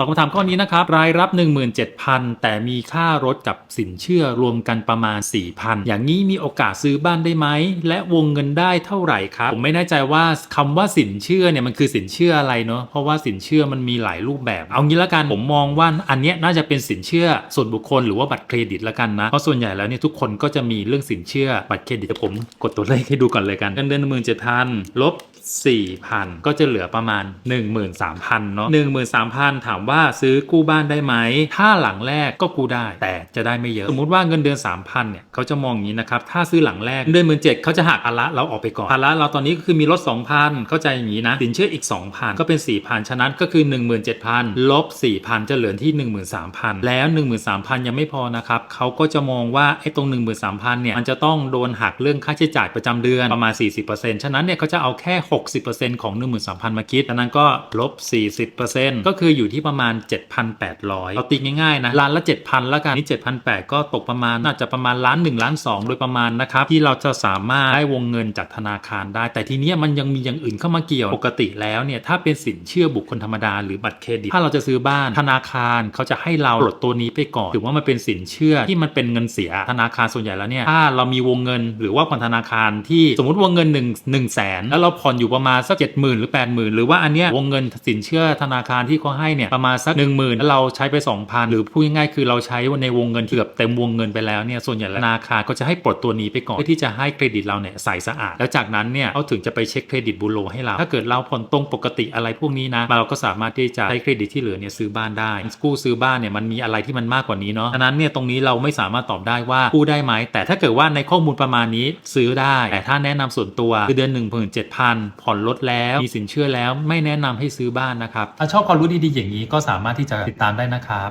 ตอบคำถามข้อนี้นะครับ รายรับ 17,000 แต่มีค่ารถกับสินเชื่อรวมกันประมาณ 4,000 อย่างนี้มีโอกาสซื้อบ้านได้ไหม และวงเงินได้เท่าไหร่ครับ ผมไม่แน่ใจว่าคำว่าสินเชื่อเนี่ยมันคือสินเชื่ออะไรเนาะเพราะว่าสินเชื่อมันมีหลายรูปแบบ เอางี้ละกันผมมองว่าอันเนี้ยน่าจะเป็นสินเชื่อส่วนบุคคลหรือว่าบัตรเครดิตละกันนะเพราะส่วนใหญ่แล้วเนี่ยทุกคนก็จะมีเรื่องสินเชื่อบัตรเครดิตเดี๋ยวผมกดตัวเลขให้ดูก่อนเลยกันเงินเดือนหมื่นเจ็ดพันลบ 4,000 ก็จะเหลือประมาณ 13,000เนาะ13,000 ถามว่าซื้อกู้บ้านได้ไหม ถ้าหลังแรกก็กู้ได้ แต่จะได้ไม่เยอะ สมมติว่าเงินเดือน 3,000 เนี่ยเขาจะมองอย่างนี้นะครับ ถ้าซื้อหลังแรกเดือนหมื่นเจ็ดเขาจะหักภาระเราออกไปก่อนภาระเราตอนนี้ก็คือมีรถ2,000 เข้าใจอย่างนี้นะสินเชื่ออีก 2,000 ก็เป็น 4,000 ฉะนั้นก็คือ 17,000 ลบ 4,000 จะเหลือที่ 13,000 แล้ว 13,000 ยังไม่พอนะครับเขาก็จะมองว่าไอ้ตรง 13,000 เนี่ยมันจะต้องโดนหักเรื่องค่าใช้จ่ายประจำเดือนประมาณ 40%ฉะนั้นเนี่ยเขาจะเอาแค่60%ของ 13,000 มาคิดดังนั้นก็ลบ 40%ก็คืออยู่ที่ประมาณ 7,800เราตีง่ายๆนะล้านละ 7,000 แล้วกันนี่7,800 ก็ตกประมาณน่าจะประมาณล้าน1ล้าน2 โดยประมาณนะครับ ที่เราจะสามารถได้วงเงินจากธนาคารได้ แต่ทีนี้มันยังมีอย่างอื่นเข้ามาเกี่ยวปกติแล้วเนี่ยถ้าเป็นสินเชื่อบุคคลธรรมดาหรือบัตรเครดิตถ้าเราจะซื้อบ้านธนาคารเขาจะให้เราปลดตัวนี้ไปก่อนถือว่ามันเป็นสินเชื่อที่มันเป็นเงินเสียธนาคารส่วนใหญ่แล้วเนี่ยถ้าเรามีวงเงินหรือว่าผ่อนธนาคารที่สมมติวงเงิน1 1 0 0 0 0แสนแล้วเราผ่อนอยู่ประมาณสักเจ็ดหมื่นหรือ 8 0,000 หรือว่าอันเนี้ยวงเงินสินเชื่อธนาคารที่เขาให้เนี่ยประมาณสัก 1 0,000 แล้วเราใช้ไป 2,000 หรือพูดง่ายๆคือเราใช้ในวงเงินเกือบเต็มวงเงินไปแล้วเนี่ยส่วนใหญ่ธนาคารก็จะให้ปลดตัวนี้ไปก่อนเพื่อที่จะให้เครดิตเราเนี่ยใสสะอาด แล้วจากนั้นเนี่ยเขาถึงจะไปเช็คเครดิตบูโรให้เรา ถ้าเกิดเราผ่อนตรงปกติอะไรพวกนี้นะเราก็สามารถที่จะใช้เครดิตที่เหลือเนี่ยซื้อบ้านได้กู้ซื้อบ้านเนี่ยมันมีอะไรที่มันมากกว่านี้เนาะฉะนั้นเนี่ยตรงนี้เราไม่สามารถตอบได้ว่ากู้ได้ไหมแต่ถ้าเกิดว่าในข้อมูลประมาณนี้ซื้อได้ แต่ถ้าแนะนำส่วนตัวคือเดือน 1 7 0 0 0ผ่อนรถแล้วมีสินเชื่อแล้วไม่แนะนำให้ซื้อบ้านนะครับ ถ้าชอบความรู้ดีๆอย่างนี้ก็สามารถที่จะติดตามได้นะครับ